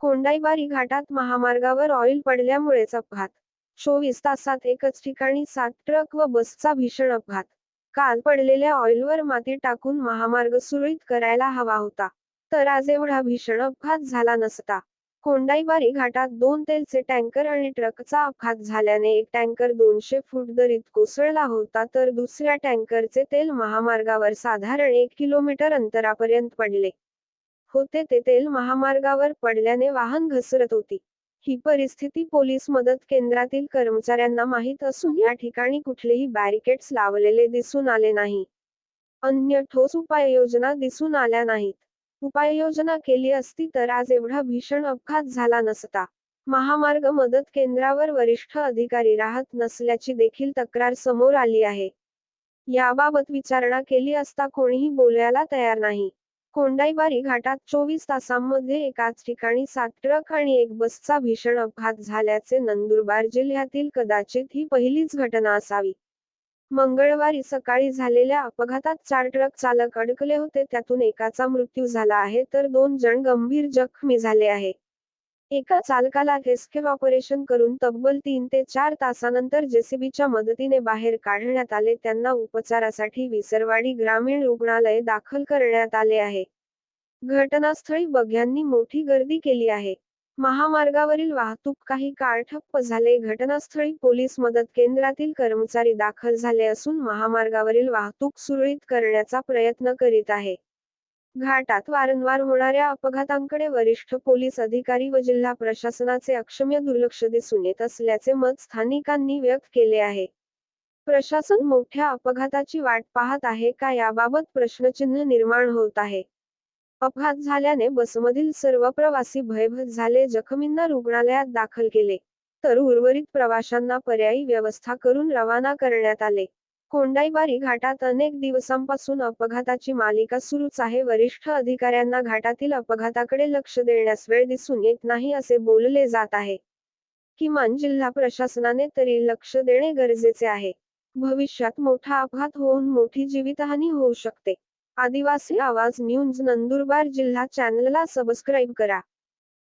कोंडाईबारी घाटात महामार्गावर ऑइल पडल्यामुळेच अपघात. चोवीस तासात एकच ठिकाणी सात ट्रक व बसचा भीषण अपघात. काल पडलेल्या ऑइलवर माती टाकून महामार्ग सुरळीत करायला हवा होता तर आज एवढा भीषण अपघात झाला नसता. कोंडाईबारी घाटात दोन तेलचे टँकर आणि ट्रकचा अपघात झाल्याने एक टँकर दोनशे फूट दरीत कोसळला होता तर दुसऱ्या टँकरचे तेल महामार्गावर साधारण एक किलोमीटर अंतरापर्यंत पडले. होते ते तेल महामार्गावर पडल्याने वाहन घसरत होती. ही परिस्थिती पोलीस मदत केंद्रातील कर्मचाऱ्यांना माहीत असून या ठिकाणी कुठलेही बॅरिकेड्स लावलेले दिसून आले नाही. अन्य ठोस उपाययोजना दिसून आल्या नाहीत. उपाययोजना केली असती तर आज एवढा भीषण अपघात झाला नसता. महामार्ग मदत केंद्रावर वरिष्ठ अधिकारी राहत नसल्याची देखील तक्रार समोर आली आहे. याबाबत विचारणा केली असता कोणीही बोलायला तयार नाही. कोंडाईबारी घाटात चोवीस तासांमध्ये एकाच ठिकाणी सात ट्रक आणि एक बसचा भीषण अपघात झाल्याचे नंदुरबार जिल्ह्यातील कदाचित ही पहिलीच घटना असावी. मंगळवारी सकाळी झालेल्या अपघातात चार ट्रक चालक अडकले होते त्यातून एकाचा मृत्यू झाला आहे तर दोन जण गंभीर जखमी झाले आहे एका चालकाला रेस्क्यू ऑपरेशन करून तब्बल तीन ते चार तासानंतर जेसीबीच्या मदतीने बाहेर काढण्यात आले. त्यांना उपचारासाठी विसरवाडी ग्रामीण रुग्णालय दाखल करण्यात आले आहे. घटनास्थळी बघ्यांनी मोठी गर्दी केली आहे. महामार्गावरील वाहतूक काही काळ ठप्प झाले. घटनास्थळी पोलीस मदत केंद्रातील कर्मचारी दाखल झाले असून महामार्गावरील वाहतूक सुरळीत करण्याचा प्रयत्न करीत आहे. घाटात वारंवार होणाऱ्या अपघातांकडे वरिष्ठ पोलीस अधिकारी व जिल्हा प्रशासनाचे अक्षम्य दुर्लक्ष दिसून येत असल्याचे मत स्थानिकांनी व्यक्त केले आहे. प्रशासन मोठ्या अपघाताची वाट पाहत आहे का याबाबत प्रश्नचिन्ह निर्माण होत आहे. अपघात झाल्याने बसमधील सर्व प्रवासी भयभीत झाले जखमींना रुग्णालयात दाखल केले तर उर्वरित प्रवाशांना पर्यायी व्यवस्था करून रवाना करण्यात आले. कोंडाईबारी घाटात अनेक दिवसांपासून अपघाताची मालिका सुरूच आहे. वरिष्ठ अधिकाऱ्यांना घाटातील अपघाताकडे लक्ष देण्यास वेळ दिसून येत नाही असे बोलले जात आहे. किमान जिल्हा प्रशासनाने तरी लक्ष देणे गरजेचे आहे. भविष्यात मोठा अपघात होऊन मोठी जीवितहानी होऊ शकते. आदिवासी आवाज न्यूज नंदुरबार जिल्हा चॅनलला सबस्क्राईब करा.